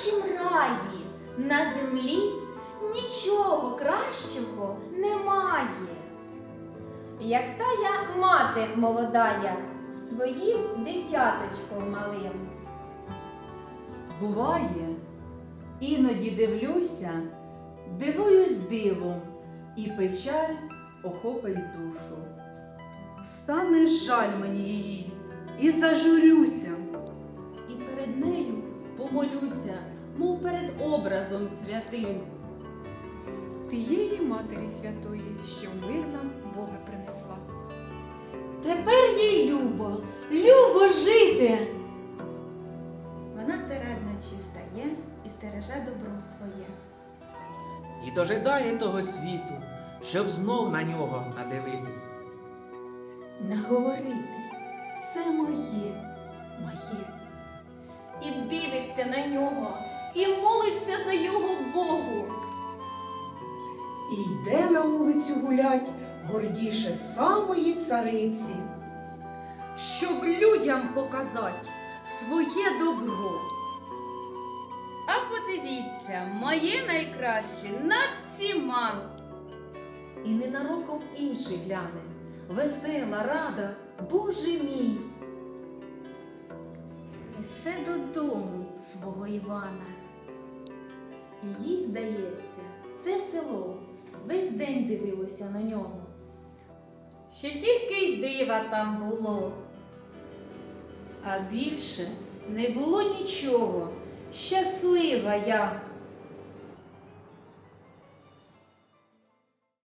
нашім раї на землі нічого кращого немає. Як та я мати молодая, своїм дитяточком малим. Буває, іноді дивлюся, дивуюсь дивом, і печаль охопить душу. Стане жаль мені її і зажурюся. і перед нею помолюся, мов перед образом святим. тієї Матері Святої, що мир нам Бога принесла. Тепер їй любо, любо жити. Вона середна чиста є і стереже добро своє. і дожидає того світу, щоб знов на нього надивитись. Наговоритись це моє, моє. І дивиться на нього, і молиться за його Богу. І йде на вулицю гулять гордіше самої цариці. Щоб людям показати своє добро. А подивіться, моє найкраще над всіма. І ненароком інший гляне, весела, рада, Боже мій. Несе додому свого Івана. І їй здається, все село весь день дивилося на нього. Що тільки й дива там було. А більше не було нічого. Щаслива я,